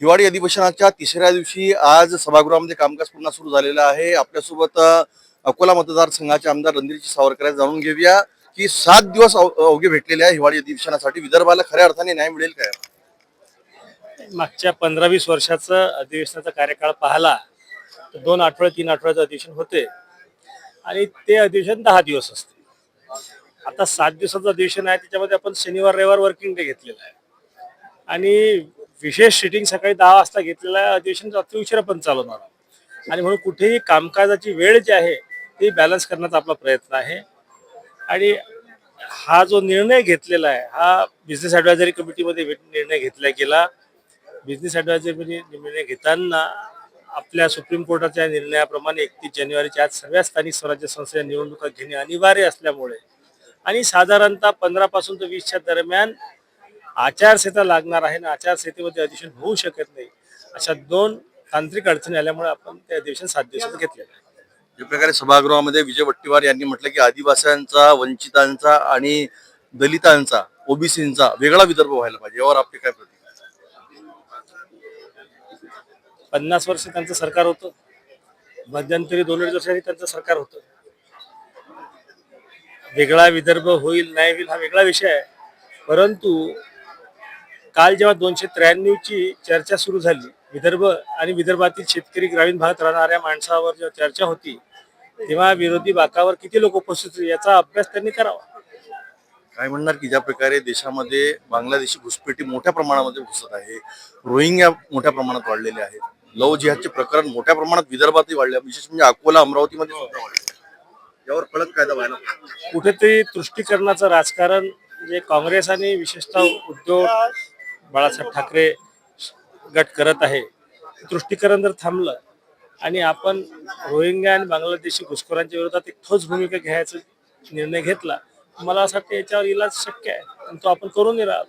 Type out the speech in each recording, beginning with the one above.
हिवाळी अधिवेशनाच्या तिसऱ्या दिवशी आज सभागृहामध्ये कामकाज पुन्हा सुरू झालेलं आहे. आपल्यासोबत अकोला मतदारसंघाचे आमदार रणधीरजी सावरकर जाणून घेऊया की सात दिवस अवघे भेटलेले आहे हिवाळी अधिवेशनासाठी. विदर्भाला खऱ्या अर्थाने न्याय मिळेल काय? मागच्या पंधरा वीस वर्षाचं अधिवेशनाचा कार्यकाळ पाहिला तर दोन आठवडे तीन आठवड्याचं अधिवेशन होते. आणि ते अधिवेशन दहा दिवस असते. आता सात दिवसाचं अधिवेशन आहे त्याच्यामध्ये आपण शनिवार रविवार वर्किंग डे घेतलेला आहे. आणि विशेष सिटिंग सकाळी दहा वाजता घेतलेलं आहे अधिवेशन रात्री उशिरा पण चालवणार आणि म्हणून कुठेही कामकाजाची वेळ जी आहे ती बॅलन्स करण्याचा आपला प्रयत्न आहे. आणि हा जो निर्णय घेतलेला आहे हा बिझनेस ॲडवायझरी कमिटीमध्ये निर्णय घेतला गेला. बिझनेस ॲडवायझरी निर्णय घेताना आपल्या सुप्रीम कोर्टाच्या निर्णयाप्रमाणे एकतीस जानेवारीच्या आज सगळ्या स्थानिक स्वराज्य संस्थेच्या निवडणुका घेणे अनिवार्य असल्यामुळे आणि साधारणतः पंधरापासून ते वीसच्या दरम्यान आचारसंहिता लागणार आहे आणि आचारसंहितेमध्ये अधिवेशन होऊ शकत नाही अशा दोन तांत्रिक अडचणी आल्यामुळे आपण ते अधिवेशन सात दिवसात घेतलेलं आहे. ज्या प्रकारे सभागृहामध्ये विजय वट्टीवार यांनी म्हटलं की आदिवासींचा वंचितांचा आणि दलितांचा ओबीसींचा वेगळा विदर्भ व्हायला पाहिजे. यावर आपली काय प्रतिक्रिया? पन्नास वर्ष त्यांचं सरकार होतं. मध्यंतरी दोन अडीच वर्षांनी त्यांचं सरकार होतं. वेगळा विदर्भ होईल नाही होईल हा वेगळा विषय आहे. परंतु काल जेव्हा दोनशे त्र्याण्णवची चर्चा सुरू झाली विदर्भ आणि विदर्भातील शेतकरी ग्रामीण भागात राहणाऱ्या माणसावर जेव्हा चर्चा होती तेव्हा विरोधी बाकावर किती लोक उपस्थित होते याचा अभ्यास त्यांनी करावा काय म्हणणार की ज्या प्रकारे देशामध्ये बांगलादेशी घुसपेटी मोठ्या प्रमाणामध्ये घुसत आहे रोहिंग्या मोठ्या प्रमाणात वाढलेले आहेत लव जिहादचे प्रकरण मोठ्या प्रमाणात विदर्भातही वाढले. विशेष म्हणजे अकोला अमरावतीमध्ये सुद्धा वाढले. यावर कडक कायदा व्हायला. कुठेतरी तुष्टीकरणाचं राजकारण जे काँग्रेस आणि विशेषतः उद्धव बाळासाहेब ठाकरे गट करत आहे. तुष्टीकरण जर थांबलं आणि आपण रोहिंग्या आणि बांगलादेशी घुसखोरांच्या विरोधात एक ठोस भूमिका घ्यायचा निर्णय घेतला मला असं वाटतं याच्यावर इलाज शक्य आहे. आणि तो आपण राहिलो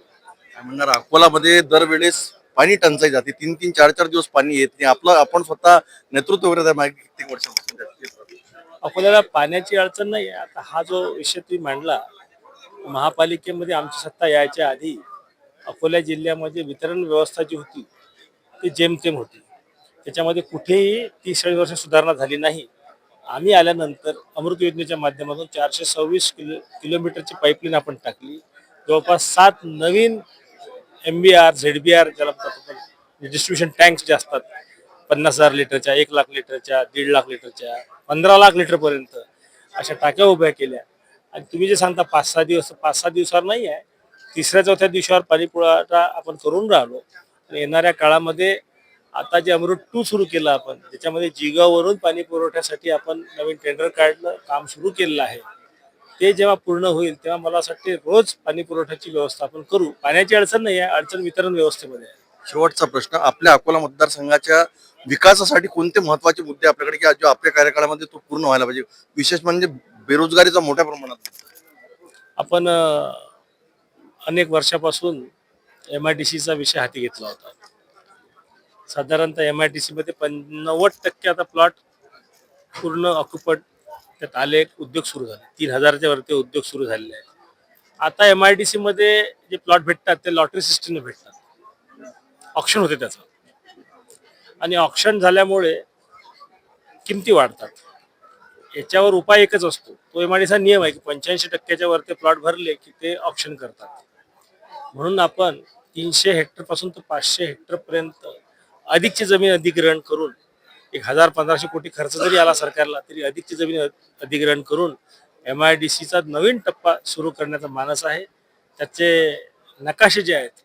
काय म्हणणार? अकोलामध्ये दरवेळेस पाणी टंचाई जाते. तीन तीन चार चार दिवस पाणी येत नाही. आपलं आपण स्वतः नेतृत्व करत आहे मागे कित्येक वर्षापासून. अकोल्याला पाण्याची अडचण नाही आता हा जो विषय तुम्ही मांडला महापालिकेमध्ये आमची सत्ता यायच्या आधी अकोला जिल्ह्यामध्ये वितरण व्यवस्था जी होती ती जेमतेम होती. त्याच्यामध्ये कुठेही तीस चाळीस वर्ष सुधारणा झाली नाही. आम्ही आल्यानंतर अमृत योजनेच्या माध्यमातून चारशे सव्वीस किलो किलोमीटरची पाईपलाईन आपण टाकली. जवळपास सात नवीन M B R Z B R ज्याला डिस्ट्रीब्युशन टँक्स जे असतात पन्नास हजार लिटरच्या एक लाख लिटरच्या दीड लाख लिटरच्या पंधरा लाख लिटरपर्यंत अशा टाक्या उभ्या केल्या. आणि तुम्ही जे सांगता पाच सहा दिवस पाच सहा दिवसावर नाही आहे. तिसऱ्या चौथ्या दिवसावर पाणी पुरवठा आपण करून राहिलो. आणि येणाऱ्या काळामध्ये आता जे अमृत टू सुरू केलं आपण त्याच्यामध्ये जिगावरून पाणी पुरवठ्यासाठी आपण नवीन टेंडर काढलं काम सुरू केलेलं आहे. ते जेव्हा पूर्ण होईल तेव्हा मला असं वाटते रोज पाणी पुरवठ्याची व्यवस्था आपण करू. पाण्याची अडचण नाही आहे अडचण वितरण व्यवस्थेमध्ये आहे. शेवटचा प्रश्न आपल्या अकोला मतदारसंघाच्या विकासासाठी कोणते महत्त्वाचे मुद्दे आपल्याकडे की जो आपल्या कार्यकाळामध्ये तो पूर्ण व्हायला पाहिजे? विशेष म्हणजे बेरोजगारीचा मोठ्या प्रमाणात. आपण अनेक वर्षापासून एम आय डी सीचा विषय हाती घेतला होता. साधारणतः एम आय डी सीमध्ये पण नव्वद टक्के आता प्लॉट पूर्ण ऑक्युपड त्यात आले उद्योग सुरू झाले. तीन हजारच्या वरती उद्योग सुरू झालेले आहेत. आता एम आय डी सीमध्ये जे प्लॉट भेटतात ते लॉटरी सिस्टीमने भेटतात. ऑप्शन होते त्याचं. आणि ऑप्शन झाल्यामुळे किमती वाढतात. याच्यावर उपाय एकच असतो. तो एमआयडीचा नियम आहे की पंच्याऐंशी टक्क्याच्या वरती प्लॉट भरले की ते ऑप्शन करतात. म्हणून आपण तीनशे हेक्टरपासून तर पाचशे हेक्टरपर्यंत अधिकची जमीन अधिग्रहण करून एक हजार पंधराशे कोटी खर्च जरी आला सरकारला तरी अधिकची जमीन अधिग्रहण करून एम आय डी सीचा नवीन टप्पा सुरू करण्याचा मानस आहे. त्याचे नकाशे जे आहेत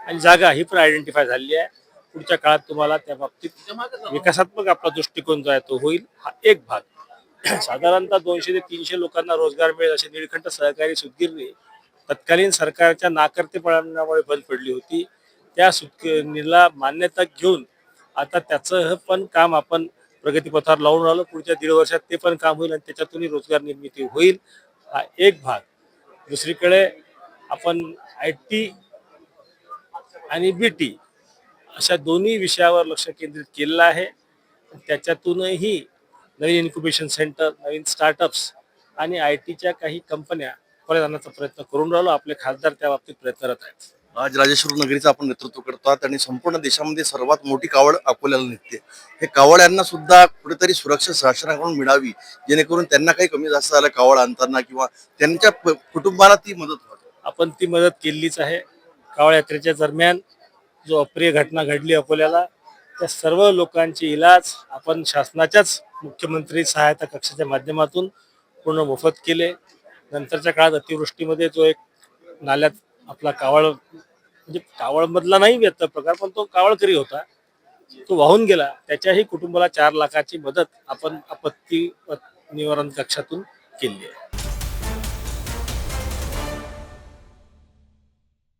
आणि जागा ही पण आयडेंटिफाय झालेली आहे. पुढच्या काळात तुम्हाला त्या बाबतीत विकासात्मक आपला दृष्टिकोन जो आहे तो होईल हा एक भाग. साधारणतः दोनशे ते तीनशे लोकांना रोजगार मिळेल असे निळकंठ सहकारी सुतगिरणी तत्कालीन सरकारच्या नाकर्तेपणामुळे बंद पडली होती. त्या सुटकेला मान्यता घेऊन आता त्याचं पण काम आपण प्रगतीपथावर लावून राहिलो पुढच्या दीड वर्षात ते पण काम होईल आणि त्याच्यातूनही रोजगार निर्मिती होईल. हा एक भाग. दुसरीकडे आपण आय टी आणि बी टी अशा दोन्ही विषयावर लक्ष केंद्रित केलेलं आहे. त्याच्यातूनही नवीन इन्क्युबेशन सेंटर नवीन स्टार्टअप्स आणि आय टीच्या काही कंपन्या पुढे जाण्याचा प्रयत्न करून राहिलो. आपले खासदार त्या बाबतीत प्रयत्नरत आहेत. आज राजेश्वर नगरीचं आपण नेतृत्व करतात आणि संपूर्ण देशामध्ये सर्वात मोठी कावड अकोल्याला निघते. हे कावड यांना सुद्धा कुठेतरी सुरक्षा शासनाकडून मिळावी जेणेकरून त्यांना काही कमी जास्त झालं कावड आणताना किंवा त्यांच्या कुटुंबाला ती मदत व्हावी. आपण ती मदत केलीच आहे. कावड यात्रेच्या दरम्यान जो अप्रिय घटना घडली अकोल्याला त्या सर्व लोकांचे इलाज आपण शासनाच्याच मुख्यमंत्री सहायता कक्षाच्या माध्यमातून पूर्ण मोफत केले. नंतरच्या काळात अतिवृष्टीमध्ये जो एक नाल्यात आपला कावळ म्हणजे कावळमधला नाही व्यक्त प्रकार पण तो कावळकरी होता. तो वाहून गेला. त्याच्याही कुटुंबाला चार लाखाची मदत आपण आपत्ती निवारण कक्षातून केली आहे.